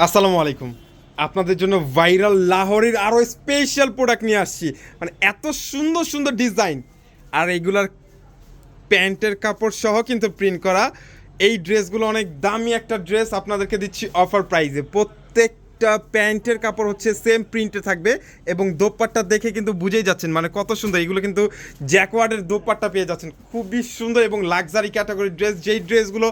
আসসালামু আলাইকুম। আপনাদের জন্য ভাইরাল লাহোরের আরও স্পেশাল প্রোডাক্ট নিয়ে আসছি। মানে এত সুন্দর সুন্দর ডিজাইন আর এগুলার প্যান্টের কাপড় সহ কিন্তু প্রিন্ট করা। এই ড্রেসগুলো অনেক দামি একটা ড্রেস। আপনাদেরকে দিচ্ছি অফার প্রাইজে প্রত্যেকটা প্যান্টের কাপড় হচ্ছে সেম প্রিন্টে থাকবে এবং দোপাট্টা দেখে কিন্তু বুঝেই যাচ্ছেন। মানে কত সুন্দর। এগুলো কিন্তু জ্যাকওয়ার্ডের দোপাট্টা পেয়ে যাচ্ছেন। খুবই সুন্দর এবং লাক্সারি ক্যাটাগরির ড্রেস যেই ড্রেসগুলো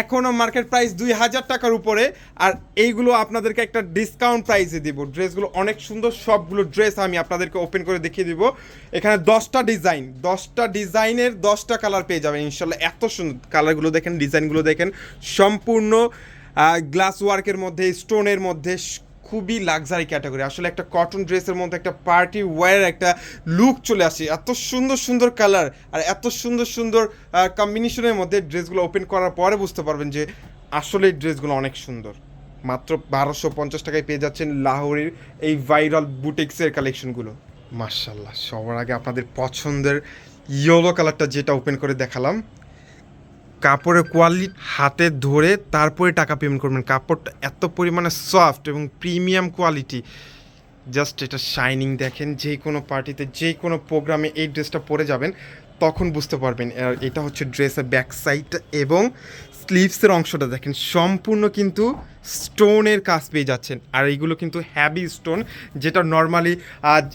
এখনও মার্কেট প্রাইস দুই হাজার টাকার উপরে, আর এইগুলো আপনাদেরকে একটা ডিসকাউন্ট প্রাইসে দিব। ড্রেসগুলো অনেক সুন্দর, সবগুলো ড্রেস আমি আপনাদেরকে ওপেন করে দেখিয়ে দিব। এখানে দশটা ডিজাইন দশটা ডিজাইনের দশটা কালার পেয়ে যাবেন। ইনশাল্লাহ এত সুন্দর কালারগুলো দেখেন ডিজাইনগুলো দেখেন। সম্পূর্ণ গ্লাস ওয়ার্কের মধ্যে স্টোনের মধ্যে খুবই লাক্সারি ক্যাটাগরি আসলে একটা কটন ড্রেসের মধ্যে একটা পার্টি ওয়্যার একটা লুক চলে আসে। এত সুন্দর সুন্দর কালার আর এত সুন্দর সুন্দর কম্বিনেশনের মধ্যে ড্রেসগুলো ওপেন করার পরে বুঝতে পারবেন যে আসলে ড্রেসগুলো অনেক সুন্দর। মাত্র বারোশো পঞ্চাশ টাকায় পেয়ে যাচ্ছেন লাহোরের এই ভাইরাল বুটিক্সের কালেকশনগুলো মার্শাল্লাহ সবার আগে আপনাদের পছন্দের ইয়েলো কালারটা যেটা ওপেন করে দেখালাম। কাপড়ের কোয়ালিটি হাতে ধরে তারপরে টাকা পেমেন্ট করবেন। কাপড়টা এত পরিমাণে সফট এবং প্রিমিয়াম কোয়ালিটি জাস্ট এটা শাইনিং দেখেন, যে কোনো পার্টিতে যে কোনো প্রোগ্রামে এই ড্রেসটা পরে যাবেন, তখন বুঝতে পারবেন। এটা হচ্ছে ড্রেসের ব্যাক সাইডটা এবং স্লিভসের অংশটা দেখেন। সম্পূর্ণ কিন্তু স্টোনের কাজ পেয়ে যাচ্ছেন। আর এইগুলো কিন্তু হ্যাভি স্টোন যেটা নর্মালি আজ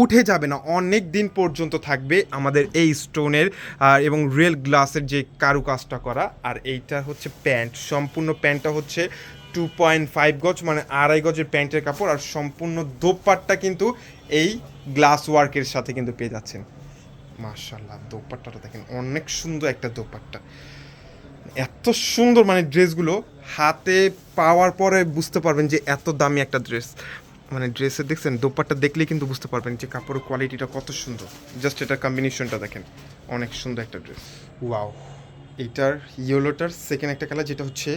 উঠে যাবে না। অনেক দিন পর্যন্ত থাকবে আমাদের এই স্টোনের আর এবং রিয়েল গ্লাসের যে কারুকাজটা করা। আর এইটা হচ্ছে প্যান্ট সম্পূর্ণ প্যান্টটা হচ্ছে টু পয়েন্ট ফাইভ গজ মানে আড়াই গজের প্যান্টের কাপড়। আর সম্পূর্ণ দোপাট্টা কিন্তু এই গ্লাস ওয়ার্কের সাথে কিন্তু পেয়ে যাচ্ছেন। মার্শাল্লাহ দোপাট্টাটা দেখেন, অনেক সুন্দর একটা দোপাট্টা। এত সুন্দর মানে ড্রেসগুলো হাতে পাওয়ার পরে বুঝতে পারবেন যে এত দামি একটা ড্রেস। মানে ড্রেসের দেখছেন, দোপাট্টা দেখলেই কিন্তু বুঝতে পারবেন যে কাপড়ের কোয়ালিটিটা কত সুন্দর। জাস্ট এটা কম্বিনেশনটা দেখেন, অনেক সুন্দর একটা ড্রেস। ওয়াও এইটার ইয়েলোটার সেকেন্ড একটা কালার যেটা হচ্ছে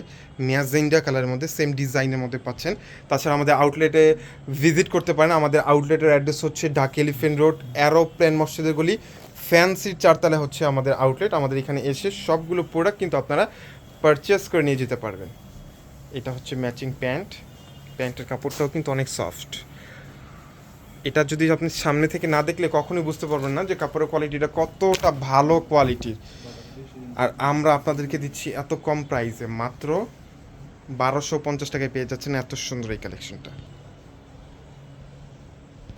ম্যাজেন্ডা কালারের মধ্যে সেম ডিজাইনের মধ্যে পাচ্ছেন। তাছাড়া আমাদের আউটলেটে ভিজিট করতে পারেন। আমাদের আউটলেটের অ্যাড্রেস হচ্ছে ঢাকা এলিফেন্ট রোড অ্যারোপ্লেন মসজিদের গলি। ফ্যান্সির চারতলা হচ্ছে আমাদের আউটলেট আমাদের এখানে এসে সবগুলো প্রোডাক্ট কিন্তু আপনারা পারচেস করে নিয়ে যেতে পারবেন। এটা হচ্ছে ম্যাচিং প্যান্ট প্যান্টের কাপড়টাও কিন্তু অনেক সফট এটা যদি আপনি সামনে থেকে না দেখলে কখনোই বুঝতে পারবেন না যে কাপড়ের কোয়ালিটিটা কতটা ভালো কোয়ালিটির আর আমরা আপনাদেরকে দিচ্ছি এত কম প্রাইসে, মাত্র বারোশো পঞ্চাশ টাকায় পেয়ে যাচ্ছেন এত সুন্দর এই কালেকশনটা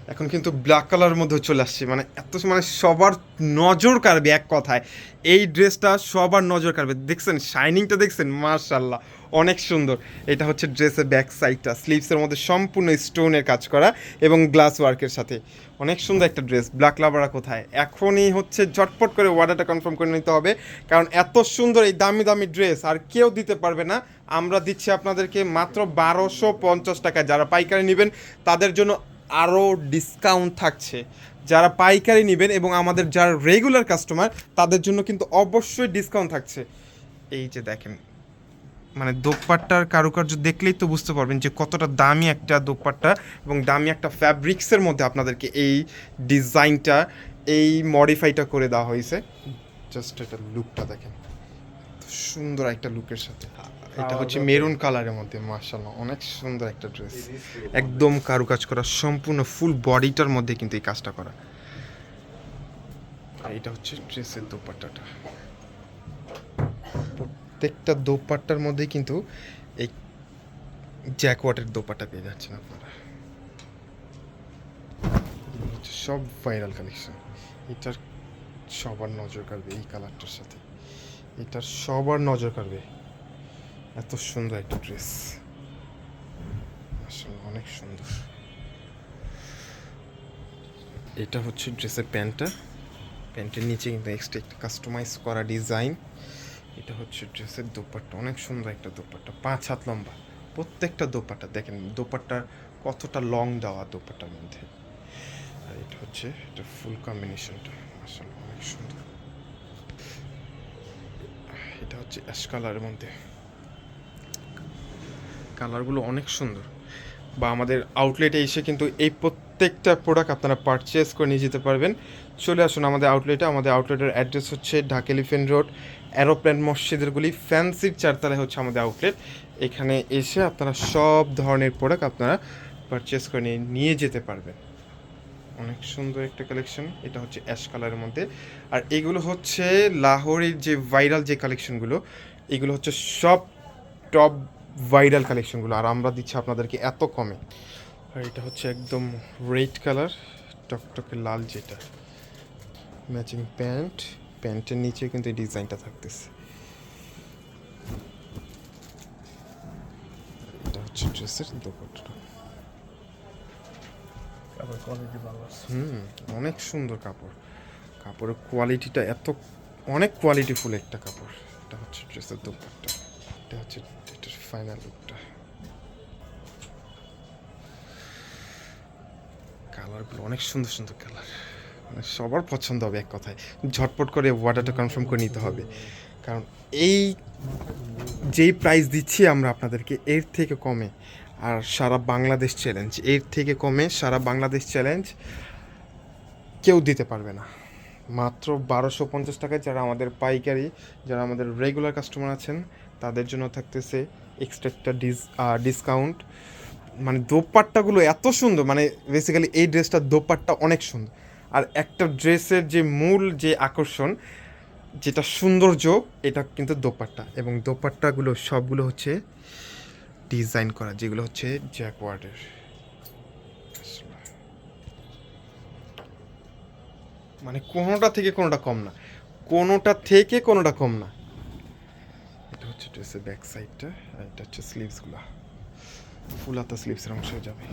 এখন কিন্তু ব্ল্যাক কালারের মধ্যে চলে আসছে মানে এত মানে সবার নজর কাড়বে এক কথায়। এই ড্রেসটা সবার নজর কাড়বে। দেখছেন? শাইনিংটা দেখছেন? মার্শাল্লাহ অনেক সুন্দর। এটা হচ্ছে ড্রেসের ব্যাক সাইডটা স্লিভসের মধ্যে সম্পূর্ণ স্টোনের কাজ করা এবং গ্লাস ওয়ার্কের সাথে। অনেক সুন্দর একটা ড্রেস ব্ল্যাক লাভারা কোথায়? এখনই হচ্ছে ঝটপট করে অর্ডারটা কনফার্ম করে নিতে হবে। কারণ এত সুন্দর এই দামি দামি ড্রেস আর কেউ দিতে পারবে না। আমরা দিচ্ছি আপনাদেরকে মাত্র বারোশো পঞ্চাশ টাকা। যারা পাইকারি নেবেন, তাদের জন্য আরও ডিসকাউন্ট থাকছে। যারা পাইকারি নেবেন এবং আমাদের যারা রেগুলার কাস্টমার তাদের জন্য কিন্তু অবশ্যই ডিসকাউন্ট থাকছে। এই যে দেখেন মানে দোপাট্টার কারুকার্য দেখলেই তো বুঝতে পারবেন যে কতটা দামি একটা দোপাট্টা এবং দামি একটা ফ্যাব্রিক্সের মধ্যে আপনাদেরকে এই ডিজাইনটা এই মডিফাইটা করে দেওয়া হয়েছে। জাস্ট এটা লুকটা দেখেন। সুন্দর একটা লুকের সাথে। এটা হচ্ছে মেরুন কালারের মধ্যে মার্শাল্লাহ অনেক সুন্দর একটা ড্রেস একদম কারুকাজ করা সম্পূর্ণ ফুল বডিটার মধ্যে কিন্তু এই কাজটা করা। এটা হচ্ছে ড্রেসের দোপাট্টাটা। প্রত্যেকটা দোপাট্টার মধ্যেই কিন্তু এই জ্যাকওয়াটের দোপাট্টা পেয়ে যাচ্ছেন আপনারা। সব ভাইরাল কালেকশন এটার সবার নজর কাড়বে এই কালারটার সাথে। এটার সবার নজর কাড়বে। এত সুন্দর একটা ড্রেস অনেক সুন্দর। এটা হচ্ছে ড্রেসের প্যান্টটা। প্যান্টের নিচে কিন্তু এক্সট্রা কাস্টমাইজ করা ডিজাইন এটা হচ্ছে ড্রেসের দোপাট্টা, অনেক সুন্দর একটা দোপাট্টা, পাঁচ হাত লম্বা। প্রত্যেকটা দোপাট্টা, দেখেন দোপাট্টার কতটা লং দেওয়া দোপাট্টার মধ্যে। আর এটা হচ্ছে, এটা ফুল কম্বিনেশনটা আসলে অনেক সুন্দর। এটা হচ্ছে অ্যাশ কালারের মধ্যে। কালারগুলো অনেক সুন্দর। বা আমাদের আউটলেটে এসে কিন্তু এই প্রত্যেকটা প্রোডাক্ট আপনারা পারচেস করে নিয়ে যেতে পারবেন। চলে আসুন আমাদের আউটলেটে আমাদের আউটলেটের অ্যাড্রেস হচ্ছে ঢাকা এলিফেন্ট রোড অ্যারোপ্লেন মসজিদের গুলি ফ্যান্সির চারতলায় হচ্ছে আমাদের আউটলেট এখানে এসে আপনারা সব ধরনের প্রোডাক্ট আপনারা পারচেস করে নিয়ে যেতে পারবেন। অনেক সুন্দর একটা কালেকশন এটা হচ্ছে অ্যাশ কালারের মধ্যে। আর এগুলো হচ্ছে লাহোরের যে ভাইরাল যে কালেকশনগুলো এগুলো হচ্ছে সব টপ ভাইরাল কালেকশনগুলো আর আমরা দিচ্ছি আপনাদেরকে এত কমে। আর এটা হচ্ছে একদম রেড কালার টকটকে লাল যেটা। ম্যাচিং প্যান্ট প্যান্টের নিচে কিন্তু এই ডিজাইনটা থাকতেছে। এটা হচ্ছে ড্রেসের দোপাট্টা। হুম অনেক সুন্দর কাপড়। কাপড়ের কোয়ালিটিটা এত অনেক কোয়ালিটিফুল একটা কাপড়। এটা হচ্ছে ড্রেসের দোপাট্টা। এটা হচ্ছে এটার ফাইনাল লুকটা কালারগুলো অনেক সুন্দর সুন্দর কালার। মানে সবার পছন্দ হবে এক কথায়। ঝটপট করে অর্ডারটা কনফার্ম করে নিতে হবে। কারণ এই যেই প্রাইস দিচ্ছি আমরা আপনাদেরকে, এর থেকে কমে। আর সারা বাংলাদেশ চ্যালেঞ্জ এর থেকে কমে সারা বাংলাদেশ চ্যালেঞ্জ কেউ দিতে পারবে না। মাত্র বারোশো পঞ্চাশ টাকায় যারা আমাদের পাইকারি, যারা আমাদের রেগুলার কাস্টমার আছেন, তাদের জন্য থাকতেছে এক্সট্রা একটা ডিস ডিসকাউন্ট মানে দোপাট্টাগুলো এত সুন্দর মানে বেসিক্যালি এই ড্রেসটার দোপাট্টা অনেক সুন্দর। আর একটা ড্রেসের যে মূল যে আকর্ষণ, যেটা সৌন্দর্য, এটা কিন্তু দোপাট্টা। এবং দোপাট্টাগুলো সবগুলো হচ্ছে ডিজাইন করা, যেগুলো হচ্ছে জ্যাকওয়ার্ডের মানে কোনোটা থেকে কোনোটা কম না। কোনোটা থেকে কোনোটা কম না। এটা হচ্ছে ড্রেসের ব্যাক সাইডটা আর এটা হচ্ছে স্লিভসগুলো ফুল হাতা স্লিভসের অংশ যাবে